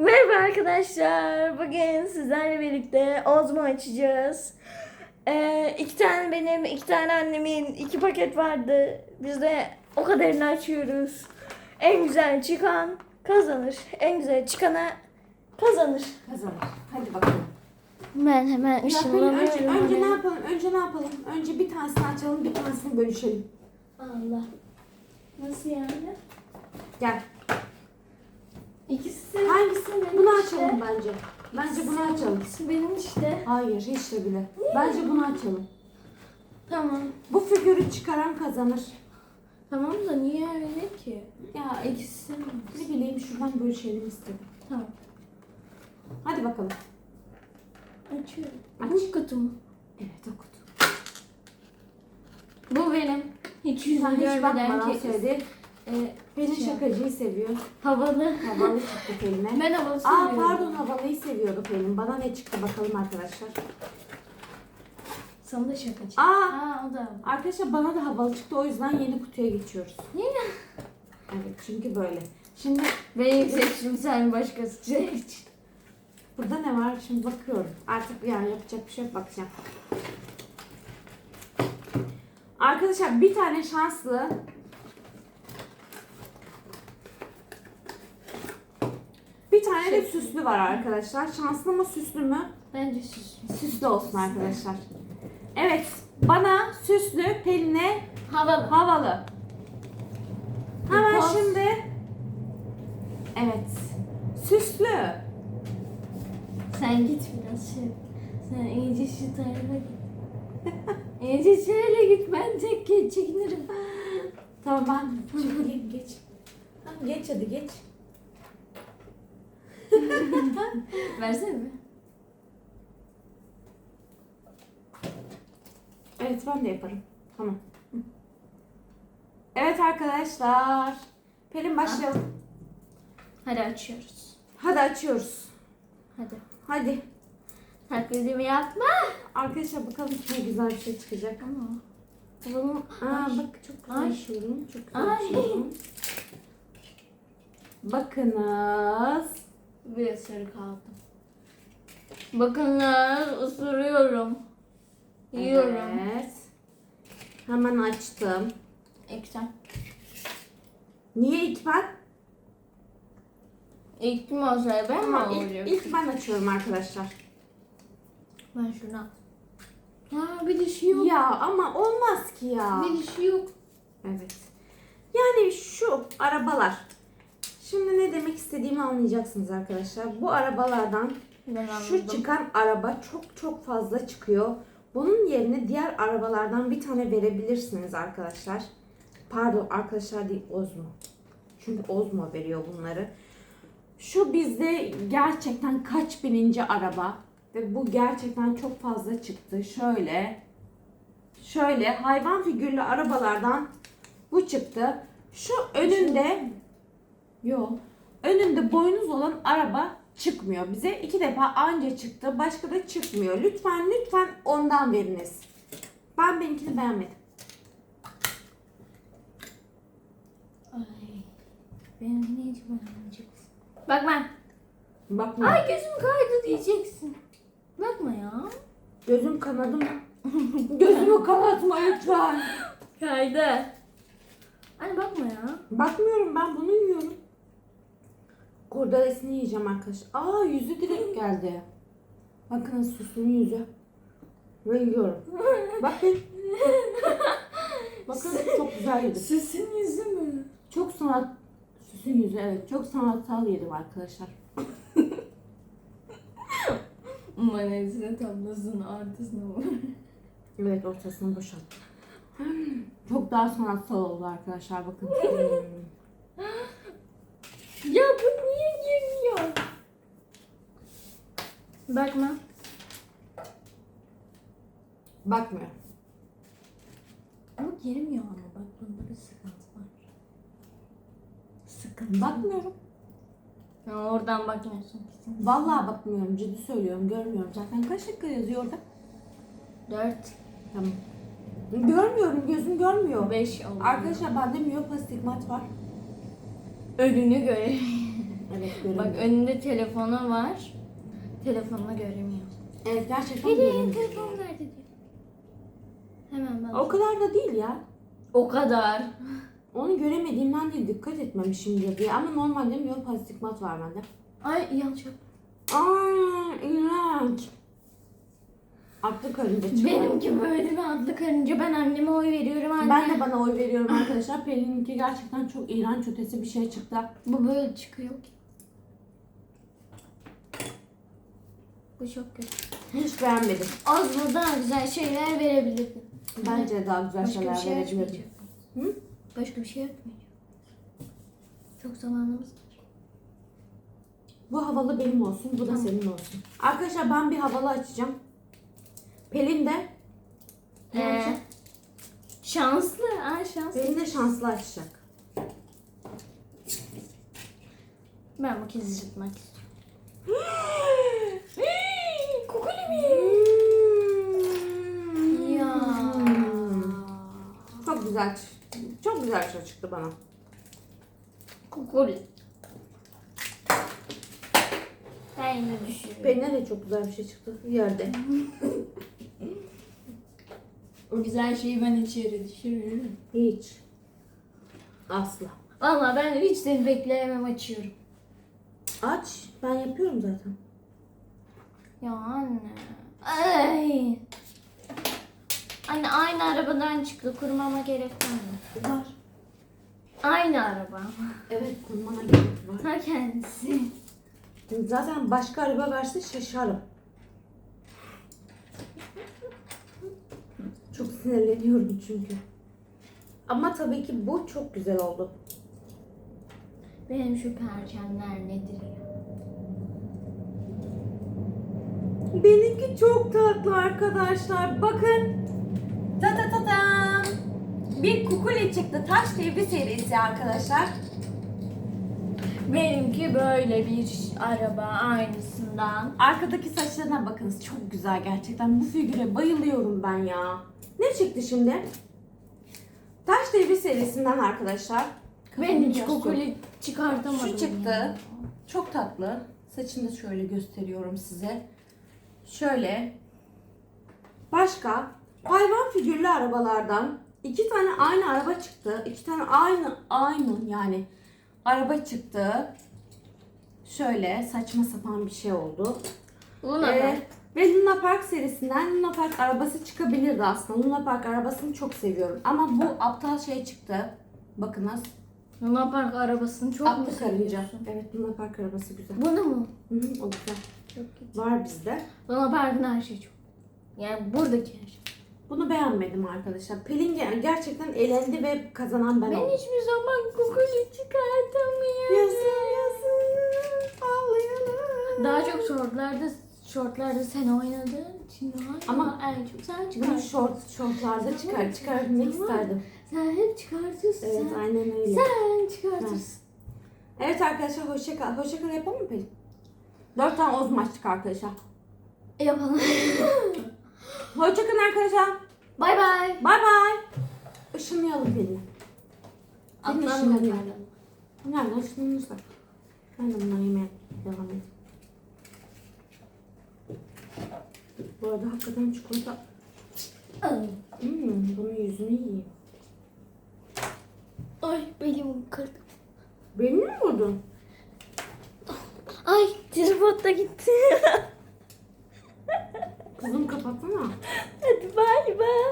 Merhaba arkadaşlar. Bugün sizlerle birlikte Ozmo açacağız. Ee, iki tane benim, iki tane annemin iki paket vardı. Biz de o kadarını açıyoruz. En güzel çıkan kazanır. En güzel çıkana kazanır. Kazanır. Hadi bakalım. Ben hemen Pelin, önce, ışınlanıyorum. önce ne yapalım? Önce ne yapalım? Önce bir tanesini açalım, bir tanesini bölüşelim. Allah. Nasıl yani? Gel. İkisi Hangisi? benim Bunu işte. açalım bence. Bence bunu açalım. Benim işte. Hayır, hiç de bile. Bence bunu açalım. Tamam. Bu figürü çıkaran kazanır. Tamam da niye öyle ki? Ya İkisi ne bileyim şuradan bölüşelim istedim. Tamam. Hadi bakalım. Açıyorum. Aç. Bu kutu mu? Evet o kutu. Bu benim. Hiç yüzünü hiç görmeden bakmadan söyledi. E, Pelin şey- şakacıyı seviyor. Havalı. Havalı çıktı Pelin'e. Ben havalı Aa seviyorum. pardon havalıyı seviyordu Pelin. Bana ne çıktı bakalım arkadaşlar. Sana da şakacı. Aa Aa o da. Arkadaşlar bana da havalı çıktı o yüzden yeni kutuya geçiyoruz. Niye? Evet çünkü böyle. Şimdi Benim seçtim sen başkası seç. burada ne var? Şimdi bakıyorum. Artık yani yapacak bir şey yok bakacağım. Arkadaşlar bir tane şanslı bir tane de süslü var arkadaşlar. Şanslı mı süslü mü? Bence süslü. Süslü olsun arkadaşlar. Evet. Bana süslü, Pelin'e Havalı. havalı. Hemen Poz. şimdi Evet. Süslü. Sen git biraz şey. Sen iyice şu tarafa git. iyice şöyle git. Ben tek çekinirim. Tamam ben çekileyim geç. Tamam geç hadi geç. Versene mi? Evet ben de yaparım. Tamam. Evet arkadaşlar. Pelin başlayalım. Hadi açıyoruz. Hadi açıyoruz. Hadi. Hadi. Taklidimi yapma. Arkadaşlar bakalım ne güzel bir şey çıkacak. Ama. Babamın Aa Ay. bak çok güzel Ay. açıyorum. Çok güzel Ay. açıyorum. Bakınız. Bir ısırık aldım. Bakınız ısırıyorum. Yiyorum. Evet. Hemen açtım. Eksen. Niye ilk ben? İlk kim olsaydı ben mi Tamam, ilk, olacağım? ilk ben açıyorum arkadaşlar. Ben şunu al. Ha bir dişi yok. Ya ama olmaz ki ya. Bir dişi yok. Evet. Yani şu arabalar. Şimdi ne demek istediğimi anlayacaksınız arkadaşlar. Bu arabalardan Ben şu anladım. çıkan araba çok çok fazla çıkıyor. Bunun yerine diğer arabalardan bir tane verebilirsiniz arkadaşlar. Pardon arkadaşlar değil Ozmo. Çünkü Ozmo veriyor bunları. Şu bizde gerçekten kaç bininci araba ve bu gerçekten çok fazla çıktı. Şöyle şöyle hayvan figürlü arabalardan bu çıktı. Şu önünde yok. Önünde boynuz olan araba çıkmıyor. Bize iki defa anca çıktı. Başka da çıkmıyor. Lütfen lütfen ondan veriniz. Ben benimkini beğenmedim. Ay. Benim ne hiç beğenmeyeceksin. Bakma. Bakma. Ay gözüm kaydı diyeceksin. Bakma ya. Gözüm kanadı mı? Gözümü kanatma lütfen. Kaydı. Anne bakma ya. Bakmıyorum ben bunu yiyorum. Kurdalesini yiyeceğim arkadaşlar. Aa yüzü direkt geldi. Bakın süsün yüzü. Ve yiyorum. Bakın. Bakın çok güzel yedim. Sesin yüzü mü? Çok sanat süsün yüzü evet. Çok sanatsal yedim arkadaşlar. Manezine tablosunun artısına vur. Evet ortasını boşalt. Çok daha sanatsal oldu arkadaşlar bakın. Ya bu niye girmiyor? Bakma. Bakmıyor. Ama girmiyor ama bak bunda bir sıkıntı var. Sıkıntı. Bakmıyorum. Ya oradan bakmıyorsun kesin. Vallahi bakmıyorum. Ciddi söylüyorum. Görmüyorum. Zaten kaç dakika yazıyor orada? Dört. Tamam. Görmüyorum. Gözüm görmüyor. Beş oldu. Arkadaşlar bende miyop astigmat var. Önünü göre. Evet Bak göremiyorum. önünde telefonu var. Telefonla göremiyor. Evet gerçekten Pelin göremiyorum. telefon nerede diyor. Hemen bak. O kadar da değil ya. O kadar. Onu göremediğimden değil dikkat etmemişimdir diye. Ama normalde yol pastikmat var bende. Ay yanlış yaptım. Aa, iğrenç. Aklı karınca çıktı. Benimki böyle bir adlı karınca. Ben anneme oy veriyorum anne. Ben de bana oy veriyorum arkadaşlar. Pelin'inki gerçekten çok iğrenç ötesi bir şey çıktı. Bu böyle çıkıyor ki. Bu çok kötü. Hiç beğenmedim. Az mı daha güzel şeyler verebilirdim. Bence daha güzel Başka şeyler şey verebilirdim. Hı? Başka bir şey yapmayacak. Çok zamanımız var. Bu havalı benim olsun, bu da Tamam. senin olsun. Arkadaşlar ben bir havalı açacağım. Pelin de Ee, şanslı. Ay şanslı. Pelin de şanslı açacak. Ben bu kez yırtmak istiyorum. Kukuli mi? Ya. Çok güzel. Çok güzel bir şey çıktı bana. Kukuli. Ben yine düşürüyorum. Pelin'e de çok güzel bir şey çıktı. Yerde. O güzel şeyi ben içeri düşürüyorum. Hiç. Asla. Valla ben hiç seni bekleyemem açıyorum. Aç. Ben yapıyorum zaten. Ya anne. Ay. Aynı arabadan çıktı. Kurmama gerek var mı? Var. Aynı araba. Evet kurmana gerek var. Ta kendisi. Zaten başka araba verse şaşarım. Çok sinirleniyorum çünkü. Ama tabii ki bu çok güzel oldu. Benim şu perçemler nedir ya? Benimki çok tatlı arkadaşlar. Bakın. Bir kukuli çıktı. Taş devri serisi arkadaşlar. Benimki böyle bir araba aynısından. Arkadaki saçlarına bakınız. Çok güzel gerçekten. Bu figüre bayılıyorum ben ya. Ne çıktı şimdi? Taş devri serisinden arkadaşlar. Ben hiç kokuli çıkartamadım. Şu çıktı. ya. Çok tatlı. Saçını da şöyle gösteriyorum size. Şöyle. Başka hayvan figürlü arabalardan iki tane aynı araba çıktı. İki tane aynı aynı yani araba çıktı. Şöyle saçma sapan bir şey oldu. Luna Ee, Park. ve Luna Park serisinden Luna Park arabası çıkabilirdi aslında. Luna Park arabasını çok seviyorum. Ama bu aptal şey çıktı. Bakınız. Luna Park arabasını çok mu Atlı karınca. seviyorsun? Evet Luna Park arabası güzel. Bunu mu? Hı hı, o güzel. Çok kötü. Var bizde. Luna Park'ın her şeyi çok. Yani buradaki her şey. Bunu beğenmedim arkadaşlar. Pelin ger- gerçekten elendi ve kazanan ben Ben oldum. hiçbir zaman kokuli çıkartamıyorum. Yazın yazın ağlayalım. Daha çok shortlarda shortlarda sen oynadığın için Ama Ama en çok sen Bunu çıkar. short, shortlarda çıkar, çıkartmak Tamam. isterdim. Sen hep çıkartıyorsun. Evet sen. aynen öyle. Sen çıkartırsın. Evet arkadaşlar hoşça kal. Hoşça kal yapalım mı Pelin? Dört tane oz açtık arkadaşlar. Yapalım. Hoşça kalın arkadaşlar. Bay bay. Bay bay. Işınlayalım Atlan ışınlanıyor. bakalım. Nereden ışınlanırsa. Ben de bunları yemeye devam edeyim. Bu arada hakikaten çikolata... Hmm, bunun yüzünü yiyeyim. Ay belim kırdım. Beni mi vurdun? Ay tripod da gitti. Kızım kapatsana. Hadi bay bay.